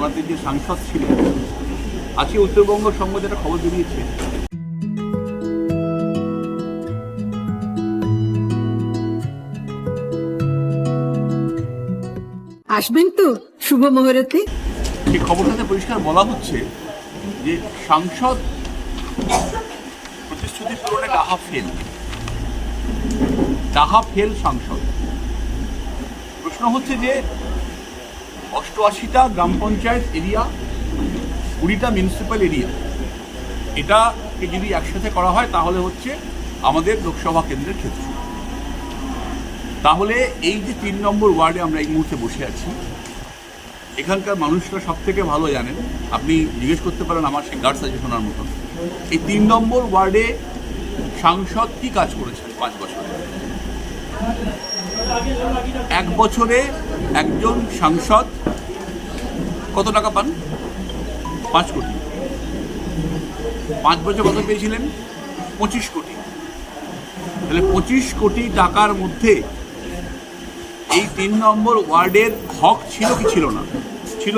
ওনাদের যে সাংসদ ছিলেন আজকে উত্তরবঙ্গ সংবাদ একটা খবর বেরিয়েছে। আসবেন তো শুভ মুহূর্তে। সেই খবরটাতে পরিষ্কার বলা হচ্ছে যে সাংসদ প্রতিশ্রুতি পূরণে ডাহা ফেল। ডাহা ফেল সাংসদ। প্রশ্ন হচ্ছে যে অষ্টআশিটা গ্রাম পঞ্চায়েত এরিয়া, কুড়িটা মিউনিসিপ্যাল এরিয়া এটাকে যদি একসাথে করা হয়, তাহলে হচ্ছে আমাদের লোকসভা কেন্দ্রের ক্ষেত্র। তাহলে এই যে তিন নম্বর ওয়ার্ডে আমরা এই মুহূর্তে বসে আছি, এখানকার মানুষরা সব থেকে ভালো জানেন, আপনি জিজ্ঞেস করতে পারেন আমার সেই গার্ড সাজেশনার মতন। এই তিন নম্বর ওয়ার্ডে সাংসদ কি কাজ করেছেন পাঁচ বছরে? এক বছরে একজন সাংসদ কত টাকা পান? পাঁচ কোটি। পাঁচ বছর কত পেয়েছিলেন? পঁচিশ কোটি। তাহলে পঁচিশ কোটি টাকার মধ্যে এই তিন নম্বর ওয়ার্ডের হক ছিল কি ছিল না? ছিল।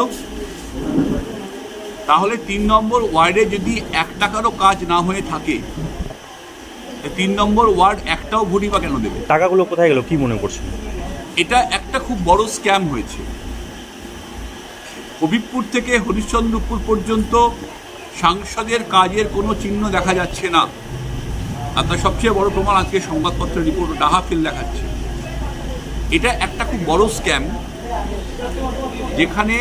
তাহলে তিন নম্বর ওয়ার্ডে যদি এক টাকারও কাজ না হয়ে থাকে তিন নম্বর ওয়ার্ড একটাও ভোটই বা কেন দেবে? টাকাগুলো কোথায় গেল কি মনে করছেন? এটা একটা খুব বড় স্ক্যাম হয়েছে। হবিবপুর থেকে হরিশ্চন্দ্রপুর পর্যন্ত সাংসদের কাজের কোনো চিহ্ন দেখা যাচ্ছে না। আর তার সবচেয়ে বড় প্রমাণ আজকে সংবাদপত্রের রিপোর্ট ডাহা ফিল দেখাচ্ছে। এটা একটা খুব বড় স্ক্যাম যেখানে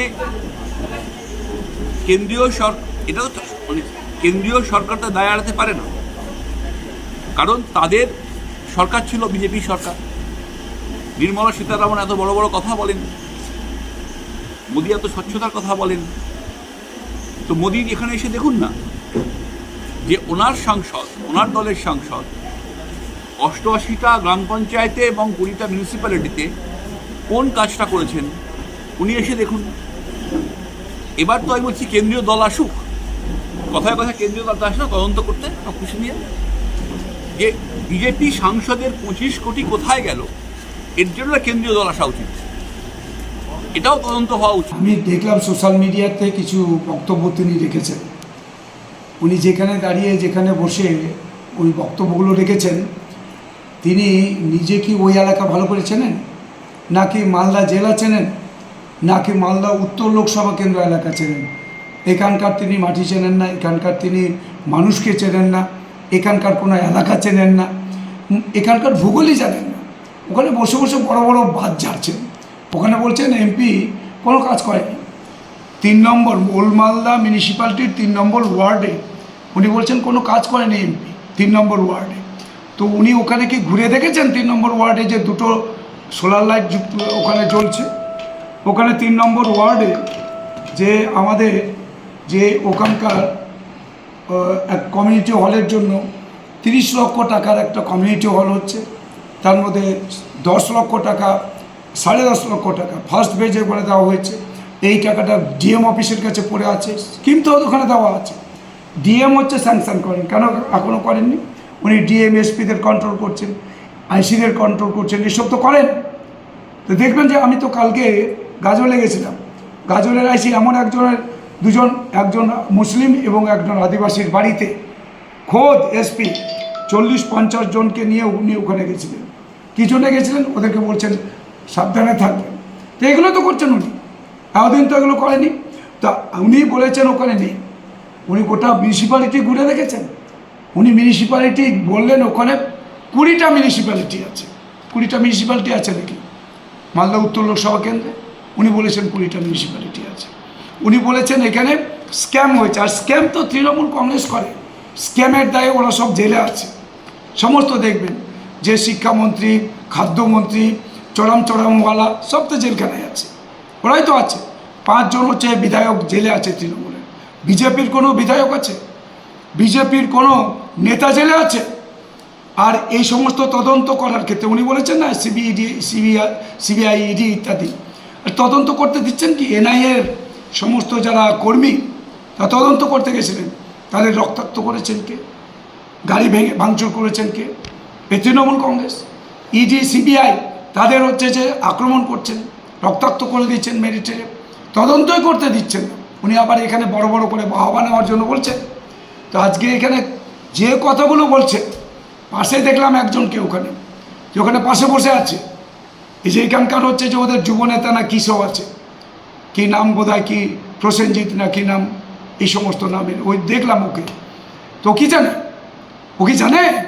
কেন্দ্রীয় সরকার এটা তো মানে কেন্দ্রীয় সরকারটা দায় এড়াতে পারে না। কারণ তাদের সরকার ছিল বিজেপি সরকার। নির্মলা সীতারামন এত বড় বড় কথা বলেন। মোদি এত স্বচ্ছতার কথা বলেন। তো মোদি এখানে এসে দেখুন না, যে ওনার সাংসদ, ওনার দলের সাংসদ অষ্টআশিটা গ্রাম পঞ্চায়েতে এবং কুড়িটা মিউনিসিপ্যালিটিতে কোন কাজটা করেছেন, উনি এসে দেখুন। এবার তো আমি বলছি কেন্দ্রীয় দল আসুক। কথায় কথায় কেন্দ্রীয় দল আসুক, তদন্ত করতে সব খুশি নিয়ে। যে বিজেপি সাংসদের পঁচিশ কোটি কোথায় গেল? এর জন্য কেন্দ্রীয় দল আসা উচিত। এটাও তদন্ত হওয়া উচিত। আমি দেখলাম সোশ্যাল মিডিয়াতে কিছু বক্তব্য তিনি রেখেছেন। উনি যেখানে দাঁড়িয়ে, যেখানে বসে ওই বক্তব্যগুলো রেখেছেন, তিনি নিজে কি ওই এলাকা ভালো করে চেনেন? নাকি মালদা জেলা চেনেন? নাকি মালদা উত্তর লোকসভা কেন্দ্র এলাকা চেনেন? এখানকার তিনি মাটি চেনেন না, এখানকার তিনি মানুষকে চেনেন না। এখানকার কোনো এলাকা চেনেন না। এখানকার ভূগোলই জানেন না। ওখানে বসে বসে বড় বড় বাদ ঝাড়ছেন। ওখানে বলছেন, এমপি, কোনো কাজ করেনি। তিন নম্বর ওলমালদা মিউনিসিপ্যালিটির তিন নম্বর ওয়ার্ডে উনি বলছেন, কোনো কাজ করেনি এমপি। তিন নম্বর ওয়ার্ডে। তো উনি ওখানে কি ঘুরে দেখেছেন তিন নম্বর ওয়ার্ডে যে দুটো সোলার লাইট যুক্ত ওখানে জ্বলছে? ওখানে তিন নম্বর ওয়ার্ডে যে আমাদের যে ওখানকার এক কমিউনিটি হলের জন্য তিরিশ লক্ষ টাকার একটা কমিউনিটি হল হচ্ছে। তার মধ্যে দশ লক্ষ টাকা, সাড়ে দশ লক্ষ টাকা ফার্স্ট বেজে করে দেওয়া হয়েছে। এই টাকাটা ডিএম অফিসের কাছে পড়ে আছে স্কিম তো ওখানে দেওয়া আছে। ডিএম হচ্ছে স্যাংশন করেন। কেন এখনও করেননি? উনি ডিএম এসপিদের কন্ট্রোল করছেন আইসিদের কন্ট্রোল করছেন, এসব তো করেন। তো দেখবেন যে আমি তো কালকে গাজলে গেছিলাম। গাজলের আইসি এমন একজনের দুজন, একজন মুসলিম এবং একজন আদিবাসীর বাড়িতে খোদ এসপি চল্লিশ পঞ্চাশ জনকে নিয়ে উনি ওখানে গেছিলেন। কী জন্য গেছিলেন? ওদেরকে বলছেন, সাবধানে থাকবেন তো এগুলো তো করছেন উনি। এতদিন তো এগুলো করেনি। তা উনি বলেছেন ওখানে নেই। উনি গোটা মিউনিসিপ্যালিটি ঘুরে দেখেছেন? উনি মিউনিসিপ্যালিটি বললেন ওখানে কুড়িটা মিউনিসিপ্যালিটি আছে। কুড়িটা মিউনিসিপ্যালিটি আছে নাকি? মালদা উত্তর লোকসভা কেন্দ্রে? উনি বলেছেন কুড়িটা মিউনিসিপ্যালিটি আছে। উনি বলেছেন এখানে স্ক্যাম হয়েছে, আর স্ক্যাম তো তৃণমূল কংগ্রেস করে। স্ক্যামের দায়ে ওরা সব জেলে আছে। সমস্ত দেখবেন, যে শিক্ষামন্ত্রী, খাদ্যমন্ত্রী, চরম চরমওয়ালা, সব তো জেলখানায় আছে। ওরাই তো আছে। পাঁচজন হচ্ছে বিধায়ক জেলে আছে তৃণমূলের বিজেপির কোনো বিধায়ক আছে? বিজেপির কোনো নেতা জেলে আছে? আর এই সমস্ত তদন্ত করার ক্ষেত্রে উনি বলেছেন না সিবিইডি সিবিআই সিবিআই, ইডি ইত্যাদি। তদন্ত করতে দিচ্ছেন কি? এনআইএর সমস্ত যারা কর্মী তা তদন্ত করতে গেছিলেন। তাদের রক্তাক্ত করেছেন কে? গাড়ি ভেঙে ভাঙচুর করেছেন কে? এই তৃণমূল কংগ্রেস, ইডি, সিবিআই, তাদের হচ্ছে যে আক্রমণ করছেন, রক্তাক্ত করে দিচ্ছেন মেরিটে তদন্তই করতে দিচ্ছেন উনি আবার এখানে বড় বড় করে বাহবা নেওয়ার জন্য বলছেন। তো আজকে এখানে যে কথাগুলো বলছে, পাশে দেখলাম একজনকে ওখানে, যে ওখানে পাশে বসে আছে। এই যে এখানকার হচ্ছে যে ওদের যুবনেতা না কী সব আছে? কী নাম বোধহয়, কি প্রসেনজিৎ না কী নাম, এই সমস্ত নামের। ওই দেখলাম ওকে। তো কি জানে? ও কি জানে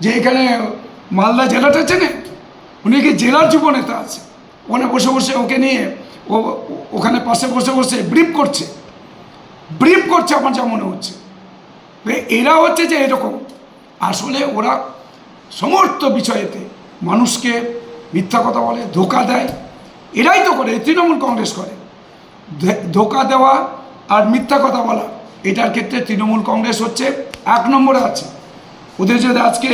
যে এখানে মালদা জেলাটা চেনে? উনি কি জেলার যুবনেতা আছে? ওখানে বসে বসে ওকে নিয়ে ও ও- ওখানে পাশে বসে বসে ব্রিফ করছে। ব্রিফ করছে আমার যা মনে হচ্ছে। এরা হচ্ছে যে এরকম। আসলে ওরা সমস্ত বিষয়েতে মানুষকে মিথ্যা কথা বলে, ধোকা দেয়। এরাই তো করে, তৃণমূল কংগ্রেস করে। ধোকা দেওয়া আর মিথ্যা কথা বলা, এটার ক্ষেত্রে তৃণমূল কংগ্রেস হচ্ছে এক নম্বরে আছে। ওদের যদি আজকে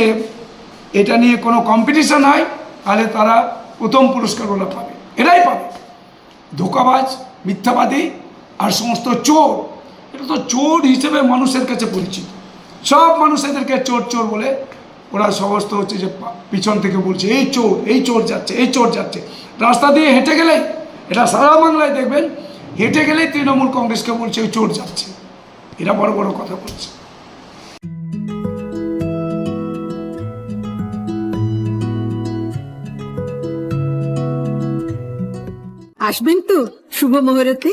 এটা নিয়ে কোনো কম্পিটিশন হয়, তাহলে তারা প্রথম পুরস্কারগুলো পাবে। এরাই পাবে। ধোকাবাজ, মিথ্যাবাদী আর সমস্ত চোর, এটা তো চোর হিসেবে মানুষের কাছে পরিচিত। সব মানুষ এদেরকে চোর চোর বলে ওরা সমস্ত হচ্ছে যে পিছন থেকে বলছে, এই চোর এই চোর যাচ্ছে, এই চোর যাচ্ছে। রাস্তা দিয়ে হেঁটে গেলে, এটা সারা বাংলায় দেখবেন, হেঁটে গেলেই তৃণমূল কংগ্রেসকে বলছে ওই চোর যাচ্ছে। এরা বড় বড় কথা বলছে। আসবেন তো শুভ মুহূর্তে।